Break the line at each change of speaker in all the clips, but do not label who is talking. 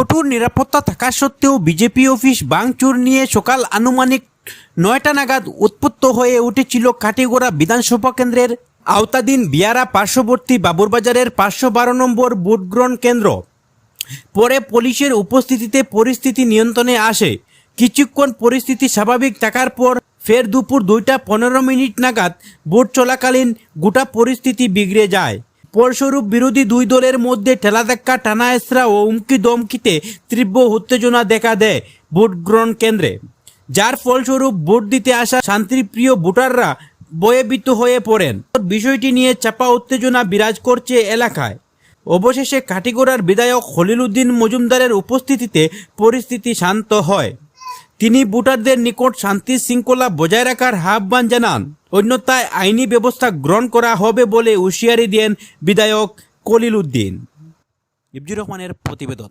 কঠোর নিরাপত্তা থাকা সত্ত্বেও বিজেপি অফিস বাংচুর নিয়ে সকাল আনুমানিক নয়টা নাগাদ উৎপত্ত হয়ে উঠেছিল কাটিগোড়া বিধানসভা কেন্দ্রের আওতাধীন বিয়ারা পার্শ্ববর্তী বাবুরবাজারের পাঁচশো বারো নম্বর ভোট গ্রহণ কেন্দ্র। পরে পুলিশের উপস্থিতিতে পরিস্থিতি নিয়ন্ত্রণে আসে। কিছুক্ষণ পরিস্থিতি স্বাভাবিক থাকার পর ফের দুপুর দুইটা পনেরো মিনিট নাগাদ ভোট চলাকালীন গোটা পরিস্থিতি বিগড়ে যায়। ফলস্বরূপ বিরোধী দুই দলের মধ্যে ঠেলাধাক্কা, টানা এসরা ও উমকি দমকিতে তীব্র উত্তেজনা দেখা দেয় ভোট গ্রহণ কেন্দ্রে। যার ফলস্বরূপ ভোট দিতে আসা শান্তিপ্রিয় ভোটাররা ভয়ভীত হয়ে পড়েন। বিষয়টি নিয়ে চাপা উত্তেজনা বিরাজ করছে এলাকায়। অবশেষে কাটিগড়ার বিধায়ক খলিল উদ্দিন মজুমদারের উপস্থিতিতে পরিস্থিতি শান্ত হয়। তিনি ভোটারদের নিকট শান্তি শৃঙ্খলা বজায় রাখার আহ্বান জানান অন্যথায় আইনি ব্যবস্থা গ্রহণ করা হবে বলে হুঁশিয়ারি দেন বিধায়ক কলিল উদ্দিন ইবজুর রহমানের প্রতিবেদন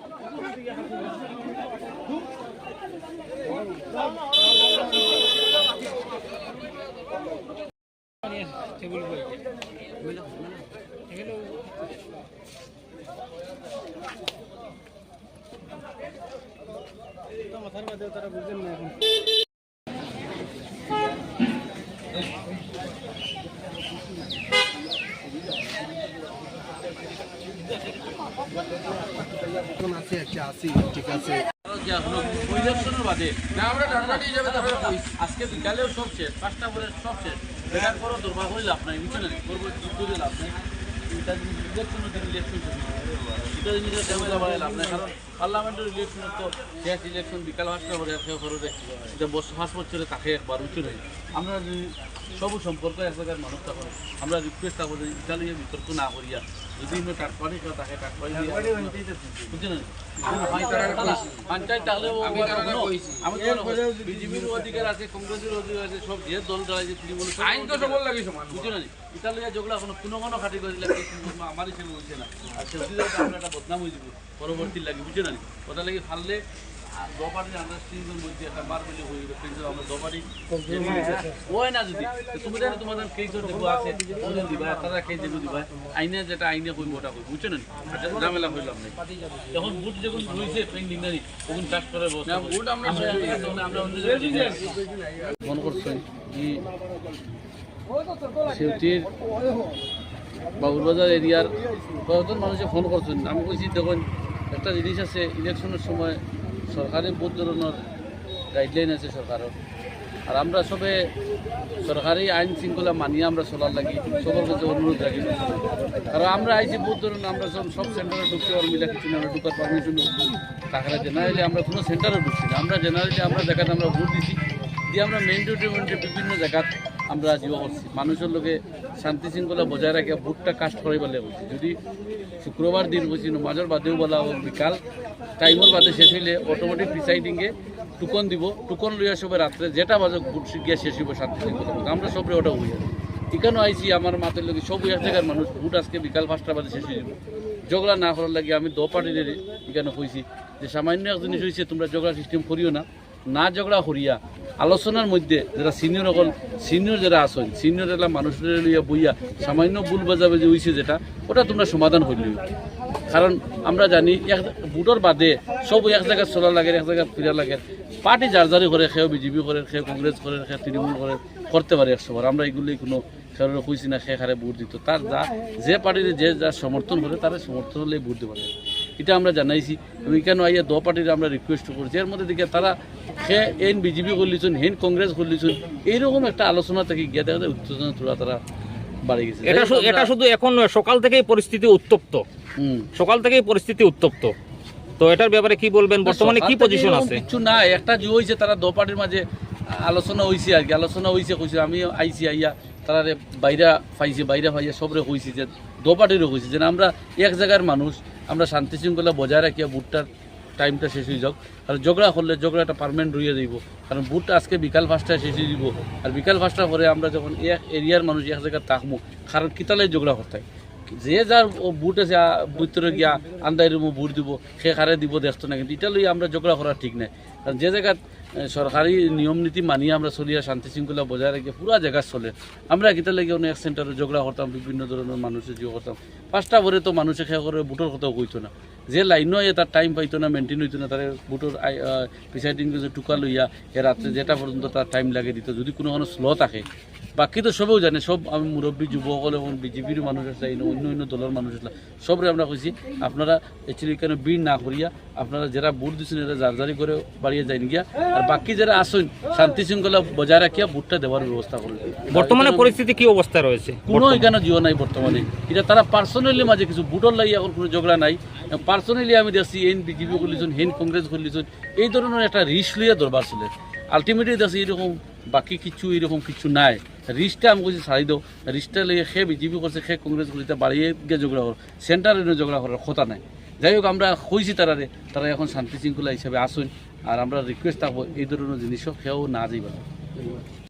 আছে একটা আছি ঠিক আছে।
পরিদর্শনের বাদে না আমরা ঢাকাটি হিসাবে তারপরে আজকে বিকালেও সব শেষ পাঁচটা পরে সব শেষ। বেকার করো দুর্ভাগ হয়ে লাভ নাই বুঝছেন করব করে লাভ নাই? এটা ইলেকশন ইলেকশন এটা জিনিসের ঝামেলা নাই। কারণ পার্লামেন্টের ইলেকশন তো শেষ ইলেকশন বিকাল পাঁচটা পরে খেয়ে করে এটা বছর পাঁচ বছরে তাকে একবার উঁচু নেই। আমরা যদি সবু সম্পর্ক এক জায়গার মানুষ থাকো আমরা রিকোয়েস্ট থাকব যে ইতালিয়ে বিতর্ক না করিয়া যদি টাটপানি তাকে টাটপানি দিয়ে পঞ্চায়েত তাহলে আমি বিজেপির অধিকার আছে কংগ্রেসের অধিকার আছে সব যে দল তৃণমূল আইন তো সবল লাগে সমান। বুঝছ ইতালিয়া যেগুলো কোনো কোনো কোনো খাটি করে দিলে আমার হিসেবে হয়েছে না। আর আমরা একটা বদনাম হয়ে যাব পরবর্তী লাগে বুঝছ না কথা লাগে ফাললে দোপাটি আন্ডারস্ট্যান্ডিং মধ্যে একটা মার হয়ে গেল কিন্তু আমরা দোপাটি ওই না যদি তুমি জানো তোমাদের কেস দেখো আছে ওদের দিবা তারা কেস দেখো দিবা আইনে যেটা আইনে কইব ওটা কইব বুঝছ না ঝামেলা হইলাম না এখন বুট যখন রয়েছে পেন্ডিং নাই তখন কাজ করে বসে বুট আমরা আমরা অন্য জায়গায় মনে করছেন যে সেটির বাবুরবাজার এরিয়ার কয়েকজন মানুষে ফোন করছেন। আমি কইছি দেখুন একটা জিনিস আছে, ইলেকশনের সময় সরকারি বহুত ধরনের গাইডলাইন আছে সরকারের। আর আমরা সবে সরকারি আইন শৃঙ্খলা মানিয়ে আমরা চলার লাগি সবার কাছে অনুরোধ রাখি। আর আমরা আইছি বহুত ধরুন আমরা সব সব সেন্টারে ঢুকতে পারব মিলা কিছু না, আমরা ঢুকার পারমিশন টাকাটা জেনারেলি আমরা কোনো সেন্টারে ঢুকছি না। আমরা জেনারেলি আমরা জায়গাতে আমরা ভোট দিছি। দিয়ে আমরা মেইন রোডে বিভিন্ন জায়গাত আমরা জীব করছি। মানুষের লোকে শান্তি শৃঙ্খলা বজায় রাখে, ভোটটা কাস্ট করে বলে বলছি। যদি শুক্রবার দিন বলছি, নমাজের বাদেও বলা হোক, বিকাল টাইমের বাদে শেষ হইলে অটোমেটিক প্রিসাইডিংয়ে টুকন দিব। টুকন লইয়া সবে রাত্রে যেটা বাজে ভোট গিয়া শেষ হইব, শান্তি শৃঙ্খলা। আমরা সবরে ওটা হইয়া এখানে আইছি, আমার মাথার লোক সব এক জায়গার মানুষ ভোট আজকে বিকাল পাঁচটা বাজে শেষ হয়ে ঝগড়া না করার লাগে আমি দো পার্টিদের এখানে কইছি যে সামান্য এক জিনিস হয়েছে তোমরা ঝগড়া সিস্টেম করিও না। না ঝগড়া করিয়া আলোচনার মধ্যে যারা সিনিয়র অকল সিনিয়র যারা আসেন সিনিয়র এলা মানুষের লইয়া বইয়া সামান্য ভুল বাজাবাজি হয়েছে যেটা, ওটা তোমরা সমাধান করলে কারণ আমরা জানি এক বুটর বাদে সব এক জায়গায় চলা লাগে, এক জায়গায় ফিরা লাগে। পার্টি যার যারে করে, সেও বিজেপি করে, সে কংগ্রেস করে, সে তৃণমূল করে, করতে পারে একশোবার আমরা এগুলি কোনো কারোর কইছি না সে হারে ভোট দিত। তার যা, যে পার্টির যে যা সমর্থন করে, তারা সমর্থন হলে ভোট দিতে পারে এটা আমরা জানাইছি। আমি কেন আইয়া দ পার্টির আমরা রিকোয়েস্ট করছি? এর মধ্যে দেখে তারা সে এন বিজেপি করলিছুন হেন কংগ্রেস করলিছুন এইরকম একটা আলোচনা থেকে গিয়ে দেখা যায় উত্তেজনা তোলা তারা বাড়ি গেছে।
এটা এটা শুধু এখন নয়, সকাল থেকেই পরিস্থিতি উত্তপ্ত। সকাল থেকেই পরিস্থিতি উত্তপ্ত। তো এটার ব্যাপারে কি বলবেন? বর্তমানে কি পজিশন আছে?
কিছু না একটা যে হয়েছে তারা দো পার্টির মাঝে আলোচনা হয়েছে আর কি। আলোচনা হয়েছে কইছে আমি আইছি আইয়া তারা বাইরা পাইছে বাইরে পাইছে সবরে কইছি যে দোপাটিরও কইছে যে আমরা এক জায়গার মানুষ আমরা শান্তি শৃঙ্খলা বজায় রাখিয়া ভোটটার টাইমটা শেষ হয়ে যাক। আর ঝগড়া করলে ঝগড়াটা পারমানেন্ট রইয়া দিব কারণ বুট আজকে বিকাল পাঁচটায় শেষ হয়ে দিব আর বিকাল পাঁচটা পরে আমরা যখন এক এরিয়ার মানুষ এক জায়গায় থাকব কারণ কিতালে ঝগড়া করতে। যে যার বুট আছে ভিতরে গিয়া আন্দাই রুমো বুট দিব সে কারে দিব দেখতো না। কিন্তু এটা লই আমরা ঝগড়া করা ঠিক নাই। কারণ যে জায়গাত এ, সরকারি নিয়ম নীতি মানিয়ে আমরা চলিয়া শান্তি শৃঙ্খলা বজায় রেখে পুরা জায়গা চলে। আমরা কিতা লাগে অনেক সেন্টারে ঝগড়া করতাম, বিভিন্ন ধরনের মানুষের জিও করতাম। পাঁচটা ভরে তো মানুষে খেয়া করে বুটোর কথাও কইতো না। যে লাইনও তার টাইম পাইতো না মেনটেন হইতো না তার পিছাই যে টুকা লইয়া এ রাত্রে যেটা পর্যন্ত তার টাইম লাগে দিত যদি কোনো কোনো স্লো থাকে বাকি তো সবেও জানে সব আমি মুরব্বী যুবকসকল এবং বিজেপির মানুষ আছে এই অন্য অন্য দলের মানুষ আছে সবরে আমরা কইছি আপনারা অ্যাকচুয়ালি কেন ভিড় না করিয়া আপনারা যারা ভোট দিচ্ছেন এরা জারজারি করে বাড়িয়ে যাইন গিয়া আর বাকি যারা আসুন শান্তি শৃঙ্খলা বজায় রাখিয়া ভোটটা দেওয়ার ব্যবস্থা করুন
বর্তমানে পরিস্থিতি কি অবস্থা রয়েছে
কোনো এখানে জিও নাই বর্তমানে এটা তারা পার্সোনালি মাঝে কিছু বুটর লাগি এখন কোনো ঝগড়া নাই। পার্সোনালি আমি দেখছি হেন বিজেপি করলিছুন হেন কংগ্রেস করলিছুন এই ধরনের একটা রিস্ক লইয়া দরবার ছিল আলটিমেটলি দেখছি এরকম বাকি কিছু এরকম কিছু নাই। রিস্কটা আমি বলছি ছাড়ি দাও। লিগে সে বিজেপি করছে, সে কংগ্রেস করছে বাড়িয়ে গিয়ে ঝগড়া করো। সেন্টারে ঝগড়া করার কথা নাই। যাই হোক, আমরা কইছি তারারে, তারা এখন শান্তি শৃঙ্খলা হিসাবে আসুন। আর আমরা রিকোয়েস্ট থাকব, এই ধরনের জিনিসও সেও না যাইবা